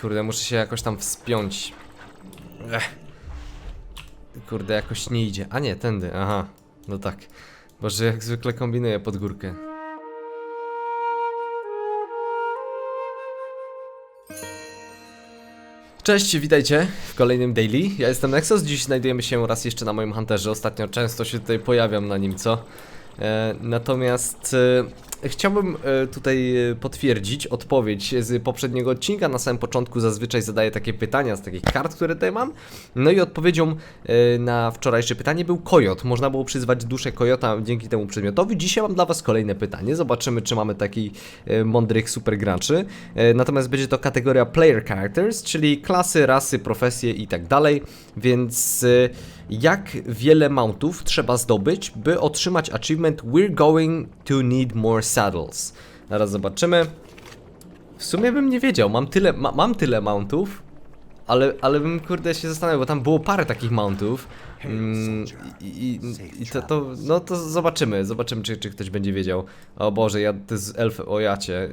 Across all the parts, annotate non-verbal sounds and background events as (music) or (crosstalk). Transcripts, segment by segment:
Kurde, muszę się jakoś tam wspiąć. Ech. Kurde, jakoś nie idzie. A nie, tędy, aha. No tak. Boże, jak zwykle kombinuję pod górkę. Cześć, witajcie w kolejnym daily. Ja jestem Nexus, dziś znajdujemy się raz jeszcze na moim hunterze. Ostatnio często się tutaj pojawiam na nim, co? E, natomiast e, chciałbym e, tutaj potwierdzić odpowiedź z poprzedniego odcinka. Na samym początku zazwyczaj zadaję takie pytania z takich kart, które tutaj mam. No i odpowiedzią na wczorajsze pytanie był kojot. Można było przyzwać duszę kojota dzięki temu przedmiotowi. Dzisiaj mam dla Was kolejne pytanie. Zobaczymy, czy mamy taki e, mądrych super graczy. E, natomiast będzie to kategoria player characters, czyli klasy, rasy, profesje i tak dalej. Więc jak wiele mountów trzeba zdobyć, by otrzymać achievement We're going to need more saddles. Zaraz zobaczymy. W sumie bym nie wiedział, mam tyle, ma, mam tyle mountów, ale, ale bym kurde się zastanawiał, bo tam było parę takich mountów. Mm, I, i, to, to, no to zobaczymy, zobaczymy czy, czy ktoś będzie wiedział. O Boże, ja to jest elf, o jacie.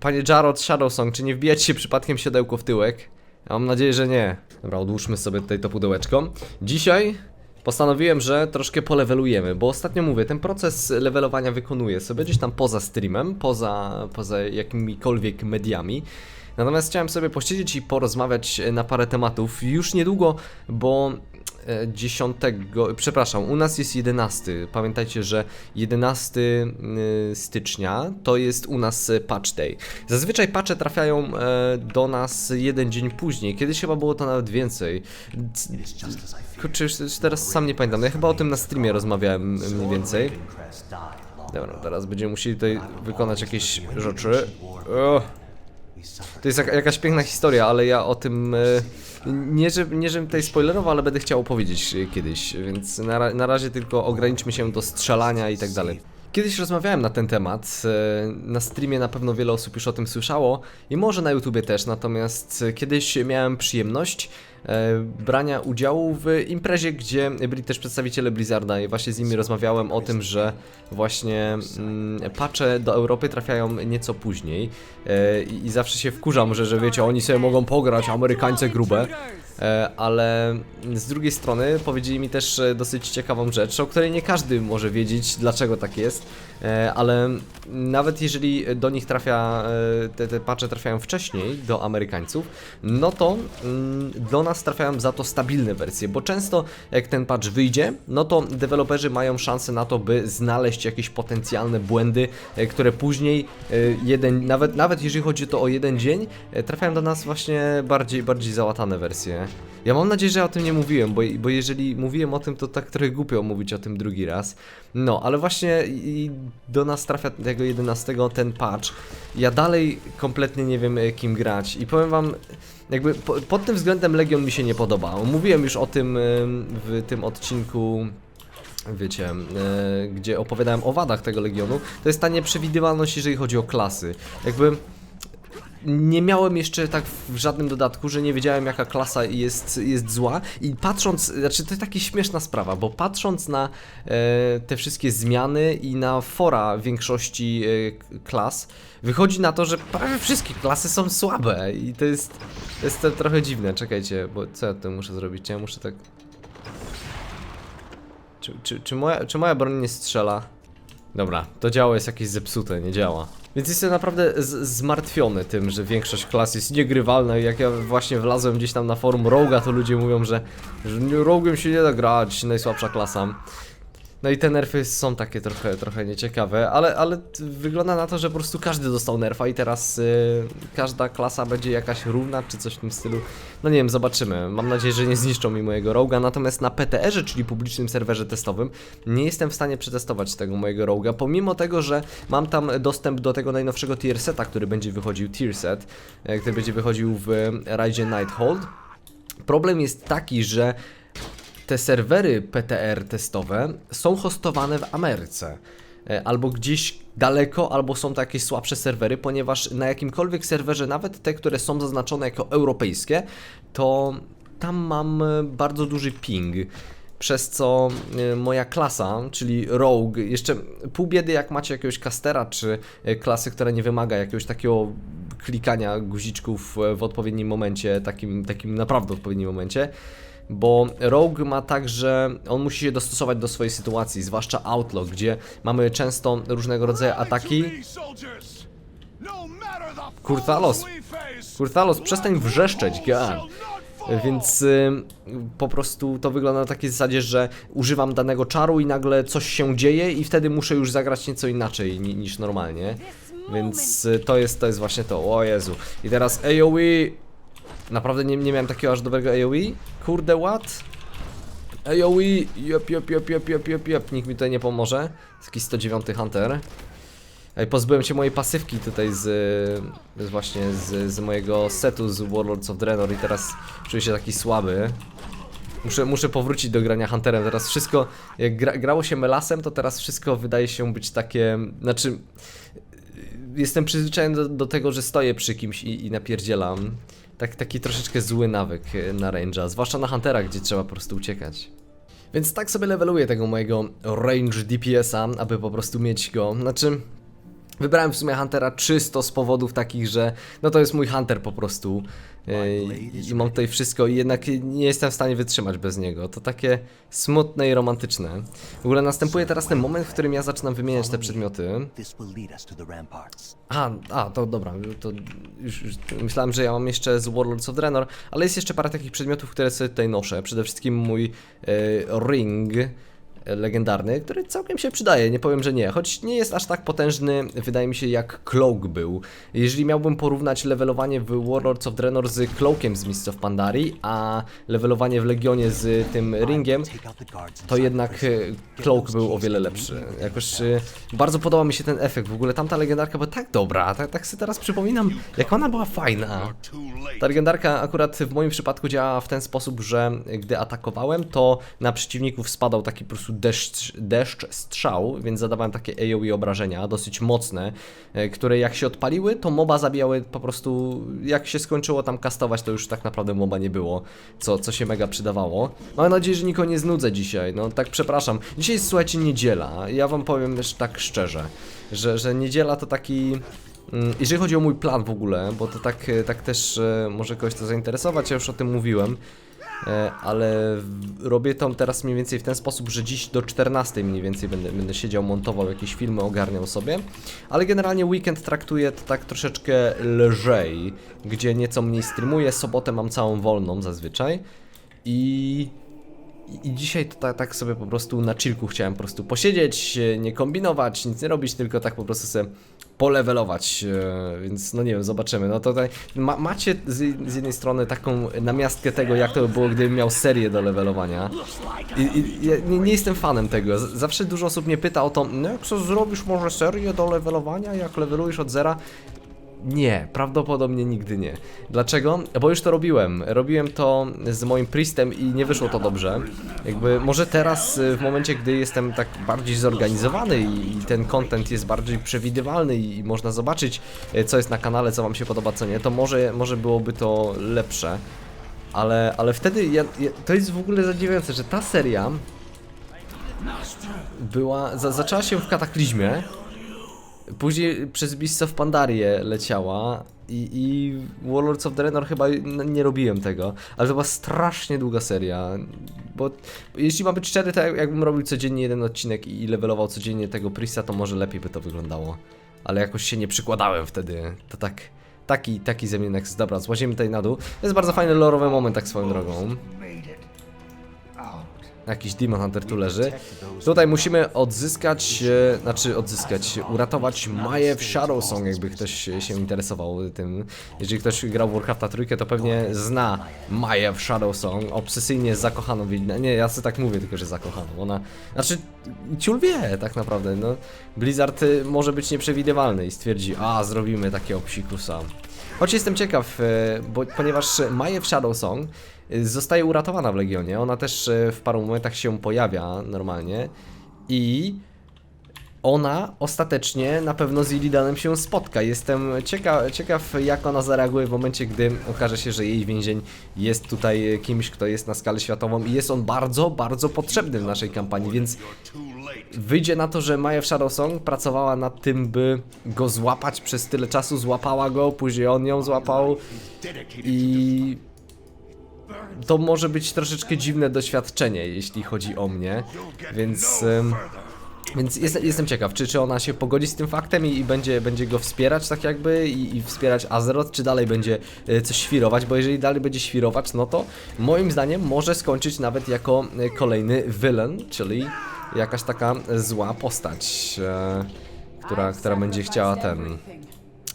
Panie Jarod Shadowsong, czy nie wbijać się przypadkiem siodełko w tyłek? Ja mam nadzieję, że nie. Dobra, odłóżmy sobie tutaj to pudełeczko. Dzisiaj postanowiłem, że troszkę polewelujemy, bo ostatnio mówię, ten proces levelowania wykonuję sobie gdzieś tam poza streamem, poza, poza jakimikolwiek mediami. Natomiast chciałem sobie posiedzieć i porozmawiać na parę tematów już niedługo, bo 10, przepraszam, u nas jest 11. Pamiętajcie, że 11 y, stycznia to jest u nas e, patch day. Zazwyczaj patche trafiają e, do nas jeden dzień później. Kiedyś chyba było to nawet więcej. Kurczę, już, teraz sam nie pamiętam. Ja chyba o tym na streamie rozmawiałem mniej więcej. Dobra, teraz będziemy musieli tutaj wykonać jakieś rzeczy. To jest jak, jakaś piękna historia, ale ja o tym. Nie, że, nie, żebym tutaj spoilerował, ale będę chciał opowiedzieć e, kiedyś, więc na, na razie tylko ograniczmy się do strzelania i tak dalej. Kiedyś rozmawiałem na ten temat. e, Na streamie na pewno wiele osób już o tym słyszało i może na YouTubie też, natomiast e, kiedyś miałem przyjemność brania udziału w imprezie, gdzie byli też przedstawiciele Blizzarda. I właśnie z nimi rozmawiałem o tym, że właśnie mm, patche do Europy trafiają nieco później. E, i, zawsze się wkurzam, że, że wiecie, oni sobie mogą pograć, Amerykańce grube. E, ale z drugiej strony powiedzieli mi też e, dosyć ciekawą rzecz, o której nie każdy może wiedzieć, dlaczego tak jest, e, ale nawet jeżeli do nich trafia, e, te, te patche trafiają wcześniej, do Amerykańców, no to mm, do nas trafiają za to stabilne wersje, bo często jak ten patch wyjdzie, no to deweloperzy mają szansę na to, by znaleźć jakieś potencjalne błędy, e, które później e, jeden, nawet, nawet jeżeli chodzi to o jeden dzień, e, trafiają do nas właśnie bardziej, bardziej załatane wersje. Ja mam nadzieję, że o tym nie mówiłem, bo, bo jeżeli mówiłem o tym, to tak trochę głupio mówić o tym drugi raz. No, ale właśnie do nas trafia tego 11 ten patch. Ja dalej kompletnie nie wiem kim grać i powiem wam, jakby po, pod tym względem Legion mi się nie podoba. Mówiłem już o tym em, w tym odcinku wiecie, e, gdzie opowiadałem o wadach tego Legionu, to jest ta nieprzewidywalność, jeżeli chodzi o klasy. Jakby nie miałem jeszcze tak w żadnym dodatku, że nie wiedziałem jaka klasa jest, jest zła i patrząc, znaczy to jest taka śmieszna sprawa, bo patrząc na e, te wszystkie zmiany i na fora większości e, klas, wychodzi na to, że prawie wszystkie klasy są słabe i to jest, to jest to trochę dziwne, czekajcie, bo co ja tu muszę zrobić, ja muszę tak... Czy, czy, czy, moja, czy moja broń nie strzela? Dobra, to działo jest jakieś zepsute, nie działa. Więc jestem naprawdę zmartwiony tym, że większość klas jest niegrywalna jak ja właśnie wlazłem gdzieś tam na forum Roga, to ludzie mówią, że, że Rogiem się nie da grać, najsłabsza klasa. No i te nerfy są takie trochę, trochę nieciekawe, ale, ale wygląda na to, że po prostu każdy dostał nerfa i teraz y, każda klasa będzie jakaś równa, czy coś w tym stylu. No nie wiem, zobaczymy. Mam nadzieję, że nie zniszczą mi mojego roga, natomiast na PTR-ze, czyli publicznym serwerze testowym, nie jestem w stanie przetestować tego mojego roga, pomimo tego, że mam tam dostęp do tego najnowszego tier seta, który będzie wychodził, tier set, e, który będzie wychodził w Ryzen Nighthold. Problem jest taki, że te serwery PTR testowe są hostowane w Ameryce. E, Albo gdzieś daleko, albo są to jakieś słabsze serwery, ponieważ na jakimkolwiek serwerze, nawet te, które są zaznaczone jako europejskie, to tam mam e, bardzo duży ping. przez co y, moja klasa, czyli Rogue, jeszcze pół biedy jak macie jakiegoś castera, czy y, klasy, która nie wymaga jakiegoś takiego klikania guziczków e, w odpowiednim momencie, takim, takim naprawdę odpowiednim momencie, bo Rogue ma tak, że on musi się dostosować do swojej sytuacji, zwłaszcza Outlaw, gdzie mamy często różnego rodzaju ataki. Kurtalos! Kurtalos, przestań wrzeszczeć, god. Więc y, po prostu to wygląda na takiej zasadzie, że używam danego czaru i nagle coś się dzieje i wtedy muszę już zagrać nieco inaczej ni niż normalnie. Więc y, to jest, to jest właśnie to, o Jezu. I teraz AoE... Naprawdę nie, nie miałem takiego aż dobrego AoE? Kurde, what? AoE, jop, jop, jop, jop, jop, jop, nikt mi tutaj nie pomoże. Taki 109 Hunter. Ej, pozbyłem się mojej pasywki tutaj z, z właśnie z, z mojego setu z Warlords of Draenor i teraz czuję się taki słaby. Muszę, muszę powrócić do grania Hunterem, teraz wszystko, jak gra, grało się Melasem, to teraz wszystko wydaje się być takie, znaczy jestem przyzwyczajony do, do tego, że stoję przy kimś i, i napierdzielam. Tak, taki troszeczkę zły nawyk e, na range'a, zwłaszcza na Huntera, gdzie trzeba po prostu uciekać. Więc tak sobie leveluję tego mojego range DPS-a, aby po prostu mieć go, znaczy... Wybrałem w sumie Huntera czysto z powodów takich, że no to jest mój Hunter po prostu e, i mam tutaj wszystko i jednak nie jestem w stanie wytrzymać bez niego. To takie smutne i romantyczne. W ogóle następuje teraz ten moment, w którym ja zaczynam wymieniać te przedmioty. This will lead us to the ramparts. A, a, to dobra, to już, już myślałem, że ja mam jeszcze z Warlords of Draenor, ale jest jeszcze parę takich przedmiotów, które sobie tutaj noszę. Przede wszystkim mój e, ring legendarny, który całkiem się przydaje, nie powiem, że nie, choć nie jest aż tak potężny, wydaje mi się, jak Cloak był. Jeżeli miałbym porównać levelowanie w Warlords of Draenor z Cloakiem z Mists of Pandarii, a levelowanie w Legionie z tym ringiem, to jednak e, Cloak był o wiele lepszy. Jakoś e, bardzo podoba mi się ten efekt. W ogóle tamta legendarka była tak dobra, tak, tak sobie teraz przypominam, jak ona była fajna. Ta legendarka akurat w moim przypadku działa w ten sposób, że gdy atakowałem, to na przeciwników spadał taki po prostu deszcz, deszcz strzał, więc zadawałem takie AoE obrażenia, dosyć mocne, e, które jak się odpaliły, to moba zabijały po prostu, jak się skończyło tam kastować, to już tak naprawdę moba nie było, co, co się mega przydawało. Mam nadzieję, że nikogo nie znudzę dzisiaj, no tak przepraszam. Dzisiaj jest, słuchajcie, niedziela, ja wam powiem też tak szczerze, że, że niedziela to taki... Mm, Jeżeli chodzi o mój plan w ogóle, bo to tak, e, tak też e, może kogoś to zainteresować, ja już o tym mówiłem, ale w- robię to teraz mniej więcej w ten sposób, że dziś do 14 mniej więcej będę, będę siedział, montował jakieś filmy, ogarniał sobie, ale generalnie weekend traktuję to tak troszeczkę lżej, gdzie nieco mniej streamuję, sobotę mam całą wolną zazwyczaj. I i- dzisiaj to tak, tak sobie po prostu na chillku chciałem po prostu posiedzieć, e, nie kombinować, nic nie robić, tylko tak po prostu sobie polewelować, e, więc no nie wiem, zobaczymy. No to ma, macie z, z jednej strony taką namiastkę tego, jak to by było, gdybym miał serię do levelowania. I, i ja nie, nie jestem fanem tego. Z, zawsze dużo osób mnie pyta o to, no jak co zrobisz może serię do levelowania, jak levelujesz od zera? Nie, prawdopodobnie nigdy nie. Dlaczego? Bo już to robiłem. Robiłem to z moim Priestem i nie wyszło to dobrze. Jakby może teraz, y, w momencie, gdy jestem tak bardziej zorganizowany i, ten content jest bardziej przewidywalny i, i można zobaczyć, y, co jest na kanale, co wam się podoba, co nie, to może, może byłoby to lepsze. Ale, ale wtedy ja, ja, to jest w ogóle zadziwiające, że ta seria była, za, zaczęła się w kataklizmie, Później przez Beasts of Pandarię leciała i, i Warlords of Draenor chyba n- nie robiłem tego, ale to była strasznie długa seria, bo jeśli mam być szczery, to jak- jakbym robił codziennie jeden odcinek i levelował codziennie tego Priesta, to może lepiej by to wyglądało, ale jakoś się nie przykładałem wtedy, to tak, taki, taki ze mnie Nexus. Dobra, złazimy tutaj na dół, to jest bardzo fajny lorowy moment tak swoją drogą. Jakiś Demon Hunter tu leży. Tutaj musimy odzyskać, e, znaczy odzyskać, uratować Maję w Shadow Song, jakby ktoś się interesował tym. Jeżeli ktoś grał w Warcrafta trójkę, to pewnie zna Maję w Shadow Song, obsesyjnie zakochaną w. Nie, ja sobie tak mówię, tylko że zakochaną. Ona, znaczy, ciul wie tak naprawdę, no. Blizzard y, może być nieprzewidywalny i stwierdzi, a zrobimy takiego psikusa. Choć jestem ciekaw, e, bo, ponieważ Maję w Shadow Song e, zostaje uratowana w Legionie. Ona też e, w paru momentach się pojawia normalnie i ona ostatecznie na pewno z Illidanem się spotka. Jestem ciekaw, ciekaw, jak ona zareaguje w momencie, gdy okaże się, że jej więzień jest tutaj kimś, kto jest na skalę światową i jest on bardzo, bardzo potrzebny w naszej kampanii, więc wyjdzie na to, że Maja Shadowsong pracowała nad tym, by go złapać przez tyle czasu, złapała go, później on ją złapał i to może być troszeczkę dziwne doświadczenie, jeśli chodzi o mnie, więc... więc jest, jestem ciekaw, czy, czy ona się pogodzi z tym faktem i, i będzie, będzie go wspierać tak jakby i, i wspierać Azeroth, czy dalej będzie e, coś świrować, bo jeżeli dalej będzie świrować, no to moim zdaniem może skończyć nawet jako e, kolejny villain, czyli jakaś taka zła postać, e, która, która będzie chciała ten,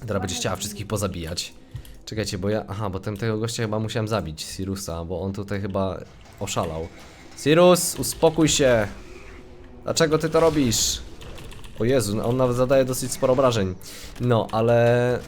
która będzie chciała wszystkich pozabijać. Czekajcie, bo ja, aha, bo ten, tego gościa chyba musiałem zabić, Sirusa, bo on tutaj chyba oszalał. Sirus, uspokój się! Dlaczego ty to robisz? O Jezu, on nawet zadaje dosyć sporo obrażeń. No, ale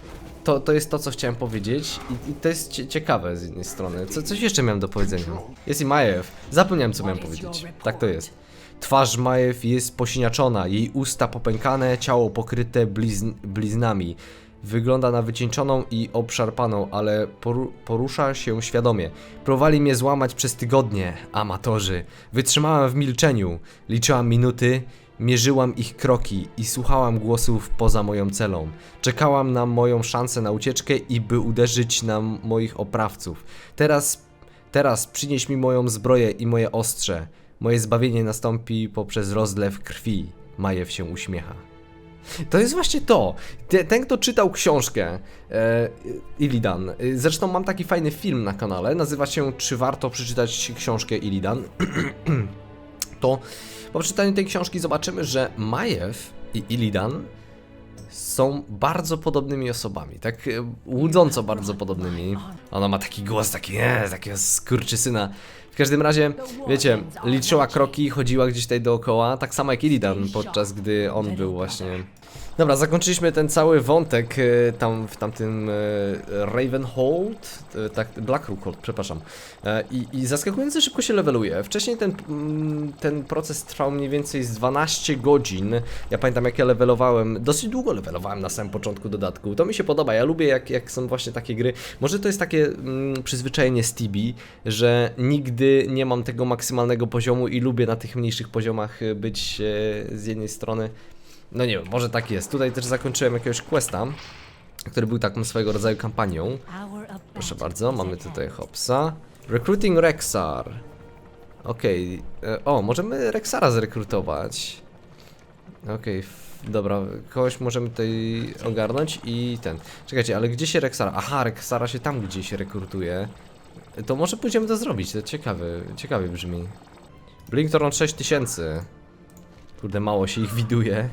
to, to jest to, co chciałem powiedzieć i, i to jest cie, ciekawe z jednej strony. Co, coś jeszcze miałem do powiedzenia. Jest i Majew. Zapomniałem, co miałem powiedzieć. Tak to jest. Twarz Majew jest posiniaczona, jej usta popękane, ciało pokryte blizn bliznami. Wygląda na wycieńczoną i obszarpaną, ale poru porusza się świadomie. Próbowali mnie złamać przez tygodnie, amatorzy. Wytrzymałam w milczeniu, liczyłam minuty, mierzyłam ich kroki i słuchałam głosów poza moją celą. Czekałam na moją szansę na ucieczkę i by uderzyć na moich oprawców. Teraz, teraz przynieś mi moją zbroję i moje ostrze. Moje zbawienie nastąpi poprzez rozlew krwi. Majew się uśmiecha. To jest właśnie to. Te- Ten, kto czytał książkę e, Illidan. e, Zresztą mam taki fajny film na kanale. Nazywa się Czy warto przeczytać książkę Illidan? (clears throat) to po przeczytaniu tej książki zobaczymy, że Majew i Illidan są bardzo podobnymi osobami, tak e, łudząco bardzo podobnymi. Ona ma taki głos, taki, nie, takiego skurczysyna. W każdym razie, wiecie, liczyła kroki, chodziła gdzieś tutaj dookoła, tak samo jak Illidan, podczas gdy on był właśnie... Dobra, zakończyliśmy ten cały wątek e, tam w tamtym e, Ravenhold, e, tak, Blackroot, przepraszam. E, I, I zaskakująco szybko się leveluje. Wcześniej ten, mm, ten proces trwał mniej więcej z 12 godzin. Ja pamiętam jak ja levelowałem, dosyć długo levelowałem na samym początku dodatku. To mi się podoba, ja lubię jak, jak są właśnie takie gry. Może to jest takie mm, przyzwyczajenie z Tibi, że nigdy nie mam tego maksymalnego poziomu i lubię na tych mniejszych poziomach być z jednej strony no nie wiem, może tak jest. Tutaj też zakończyłem jakiegoś questa, który był taką swojego rodzaju kampanią. Proszę bardzo, mamy tutaj Hopsa. Recruiting Rexar. Okej, e, o, możemy Rexara zrekrutować. Okej, f- dobra, kogoś możemy tutaj ogarnąć i ten. Czekajcie, ale gdzie się Rexara? Aha, Rexara się tam gdzieś rekrutuje. To może pójdziemy to zrobić, to ciekawe, ciekawie brzmi. Blinktoron 6000. Kurde, mało się ich widuje.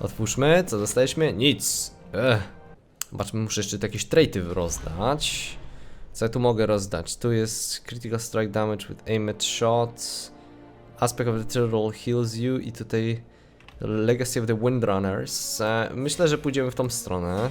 Otwórzmy, co dostaliśmy? Nic. Ech. Zobaczmy, muszę jeszcze jakieś traity rozdać. Co ja tu mogę rozdać? Tu jest Critical Strike Damage with Aimed Shots. Aspect of the Turtle heals you i tutaj Legacy of the Windrunners. E, myślę, że pójdziemy w tą stronę.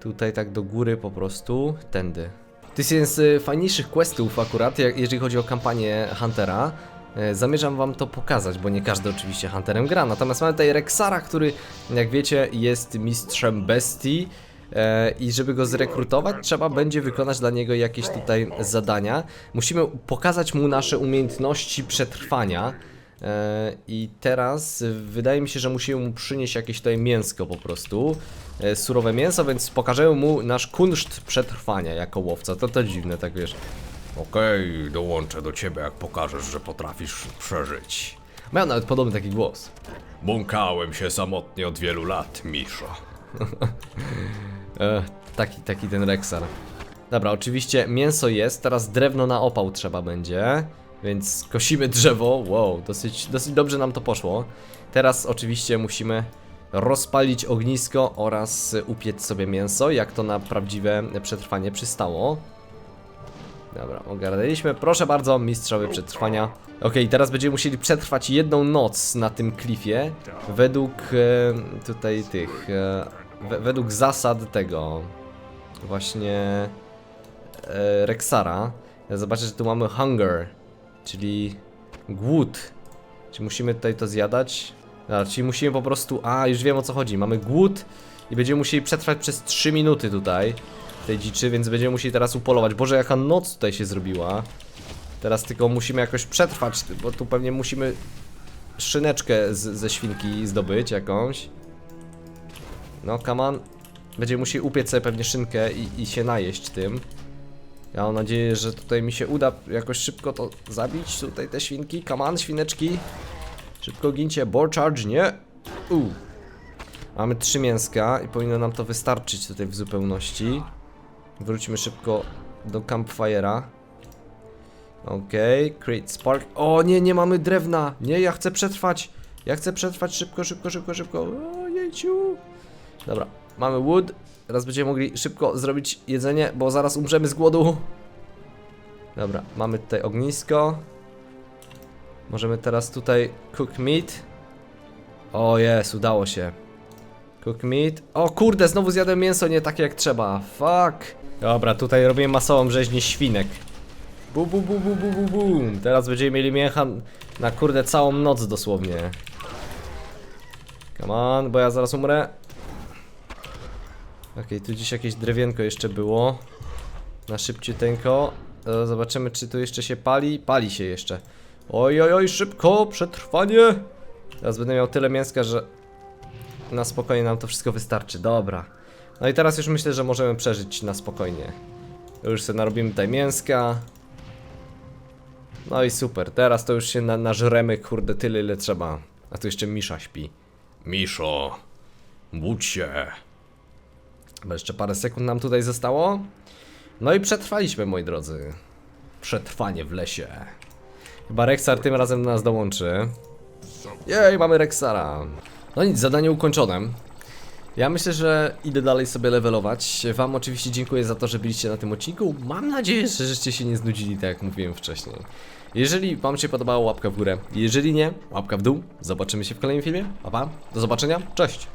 Tutaj tak do góry po prostu. Tędy. To jest jeden z fajniejszych questów akurat, jeżeli chodzi o kampanię Huntera. E, Zamierzam wam to pokazać, bo nie każdy oczywiście Hunterem gra. Natomiast mamy tutaj Rexara, który, jak wiecie, jest mistrzem bestii. E, I żeby go zrekrutować, trzeba będzie wykonać dla niego jakieś tutaj zadania. Musimy pokazać mu nasze umiejętności przetrwania. E, I teraz wydaje mi się, że musimy mu przynieść jakieś tutaj mięsko po prostu. Surowe mięso, więc pokażemy mu nasz kunszt przetrwania jako łowca. To to dziwne, tak wiesz. Okej, dołączę do ciebie, jak pokażesz, że potrafisz przeżyć. Miał nawet podobny taki głos. Błąkałem się samotnie od wielu lat, Miszo. (laughs) E, taki, taki ten Rexar. Dobra, oczywiście mięso jest, teraz drewno na opał trzeba będzie. Więc kosimy drzewo. Wow, dosyć, dosyć dobrze nam to poszło. Teraz oczywiście musimy rozpalić ognisko oraz upiec sobie mięso, jak to na prawdziwe przetrwanie przystało. Dobra, ogarnęliśmy. Proszę bardzo, mistrzowie przetrwania. Okej, teraz będziemy musieli przetrwać jedną noc na tym klifie. Według e, tutaj tych. E, we, według zasad tego. Właśnie. E, Rexara. Zobaczę, że tu mamy hunger, czyli głód. Czy musimy tutaj to zjadać? Dobra, czyli musimy po prostu... A, już wiem o co chodzi. Mamy głód i będziemy musieli przetrwać przez 3 minuty tutaj tej dziczy, więc będziemy musieli teraz upolować. Boże, jaka noc tutaj się zrobiła. Teraz tylko musimy jakoś przetrwać, bo tu pewnie musimy szyneczkę z, ze świnki zdobyć jakąś. No, on. Będziemy musieli upiec sobie pewnie szynkę i, i się najeść tym. Ja mam nadzieję, że tutaj mi się uda jakoś szybko to zabić, tutaj te świnki. On, świneczki. Szybko gincie, boar charge, nie. U. Mamy trzy mięska i powinno nam to wystarczyć tutaj w zupełności. Wrócimy szybko do campfire'a. Okej, create spark. O nie, nie mamy drewna. Nie, ja chcę przetrwać. Ja chcę przetrwać szybko, szybko, szybko, szybko. O, jejciu. Dobra, mamy wood. Teraz będziemy mogli szybko zrobić jedzenie, bo zaraz umrzemy z głodu. Dobra, mamy tutaj ognisko. Możemy teraz tutaj cook meat. O jest, udało się. Cook meat. O kurde, znowu zjadłem mięso nie takie jak trzeba. Fuck. Dobra, tutaj robię masową rzeźnię świnek. Bu, bu, bu, bu, bu, bu, bu. Teraz będziemy mieli mięcha na kurde całą noc dosłownie. Come on, bo ja zaraz umrę. Okej, tu gdzieś jakieś drewienko jeszcze było. Na szybciuteńko. E, Zobaczymy, czy tu jeszcze się pali. Pali się jeszcze. Oj, oj, oj, szybko, przetrwanie. Teraz będę miał tyle mięska, że na spokojnie nam to wszystko wystarczy. Dobra. No i teraz już myślę, że możemy przeżyć na spokojnie. Już sobie narobimy tutaj mięska. No i super, teraz to już się na, nażremy, kurde, tyle ile trzeba. A tu jeszcze Misza śpi. Miszo, budź się. Bo jeszcze parę sekund nam tutaj zostało. No i przetrwaliśmy, moi drodzy. Przetrwanie w lesie. Chyba Rexar tym razem do nas dołączy. Jej, mamy Rexara. No nic, zadanie ukończone. Ja myślę, że idę dalej sobie levelować. Wam oczywiście dziękuję za to, że byliście na tym odcinku. Mam nadzieję, że żeście się nie znudzili, tak jak mówiłem wcześniej. Jeżeli Wam się podobało, łapka w górę. Jeżeli nie, łapka w dół. Zobaczymy się w kolejnym filmie. Pa, pa. Do zobaczenia. Cześć.